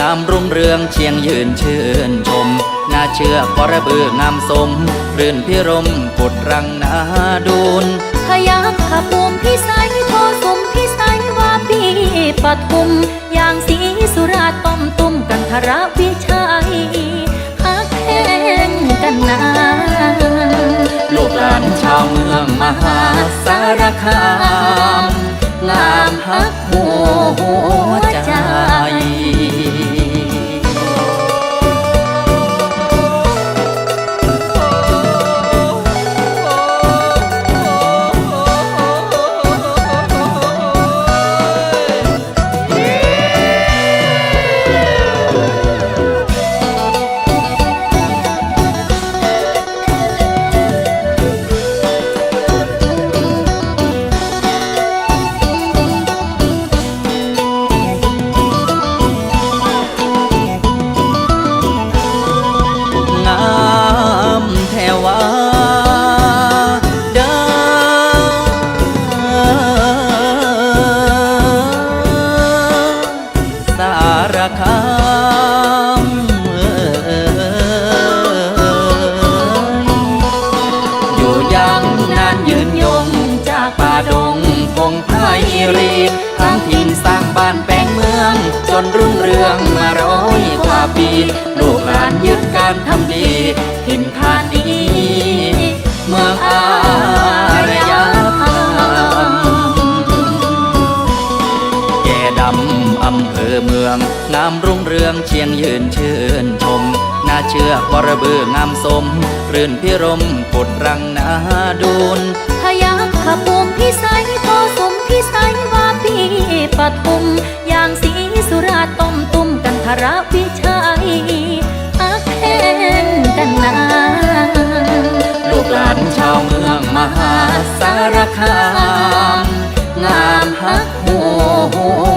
งามรุ่งเรืองเชียงยืนชื่นชมน่าเชื่อกระเบืองามสมรื่นพิรมปุดรังนาดูนพยักขภูมิพิสัยโพสมพิสัยว่าปีปทุมอย่างสีสุราษฎร์ต้มตุ้มกันทรวิชัยฮักแห้งกันนาลูกหลานชาวเมืองมหาสารคามงามฮักหัว ระคำอยอยู่ยังนานยืนยงจากป่าดงพงไพรีทั้งถิ่นสร้างบ้านแปลงเมือง จนรุ่งเรืองมาร้อยกว่าปี ลูกหลานยึดการทำดีถิ่น อเภอเมือง งามรุ่งเรืองเชียงยืนชื่นชม น่าเชื่อกรเบืองามสม รื่นพิรมปดรังนาดูนพยักขภูมิพิสัยโพสมพิสัยว่าปีปทุมอย่างสีสุราต้มตุ้มกันทรวิชัยฮักแห้งกันนาลูกหลานชาวเมืองมหาสารคาม งามฮักหั